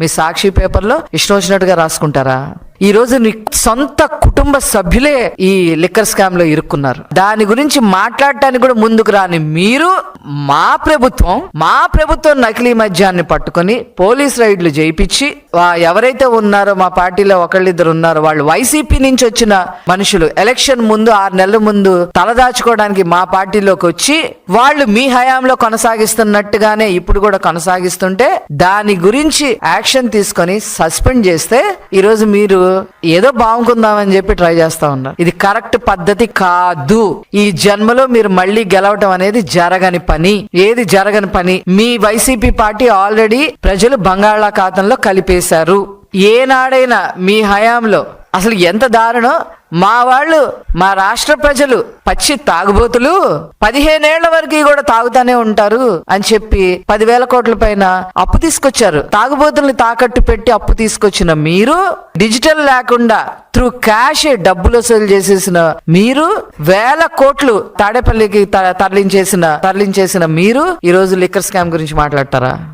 మీ సాక్షి పేపర్లో ఇష్టం వచ్చినట్టుగా రాసుకుంటారా? ఈ రోజు నీ సొంత కుటుంబ సభ్యులే ఈ లిక్కర్ స్కామ్లో ఇరుక్కున్నారు. దాని గురించి మాట్లాడటానికి కూడా ముందుకు రాని మీరు మా ప్రభుత్వం మా ప్రభుత్వం నకిలీ మద్యాన్ని పట్టుకొని పోలీస్ రైడ్లు చేయించి ఎవరైతే ఉన్నారో మా పార్టీలో ఒకళ్ళిద్దరు ఉన్నారో వాళ్ళు వైసీపీ నుంచి వచ్చిన మనుషులు ఎలక్షన్ ముందు ఆరు నెలల ముందు తలదాచుకోవడానికి మా పార్టీలోకి వచ్చి వాళ్ళు మీ హయాంలో కొనసాగిస్తున్నట్టుగానే ఇప్పుడు కూడా కొనసాగిస్తుంటే దాని గురించి యాక్షన్ తీసుకొని సస్పెండ్ చేస్తే ఈరోజు మీరు ఏదో బాగుంకుందామని చెప్పి ట్రై చేస్తా ఉన్నారు. ఇది కరెక్ట్ పద్ధతి కాదు. ఈ జన్మలో మీరు మళ్ళీ గెలవటం అనేది జరగని పని. ఏది జరగని పని? మీ వైసీపీ పార్టీ ఆల్రెడీ ప్రజలు బంగాళాఖాతంలో కలిపేశారు. ఏనాడైనా మీ హయాంలో అసలు ఎంత దారుణం? మా వాళ్ళు మా రాష్ట్ర ప్రజలు పచ్చి తాగుబోతులు. పదిహేనేళ్ళ వరకు కూడా తాగుతానే ఉంటారు అని చెప్పి పదివేల కోట్ల పైన అప్పు తీసుకొచ్చారు. తాగుబోతుల్ని తాకట్టు పెట్టి అప్పు తీసుకొచ్చిన మీరు డిజిటల్ లేకుండా త్రూ క్యాష్ డబ్బులు వసూలు చేసేసిన మీరు వేల కోట్లు తాడేపల్లికి త- తరలించేసిన తరలించేసిన మీరు ఈ రోజు లిక్కర్ స్కామ్ గురించి మాట్లాడతారా?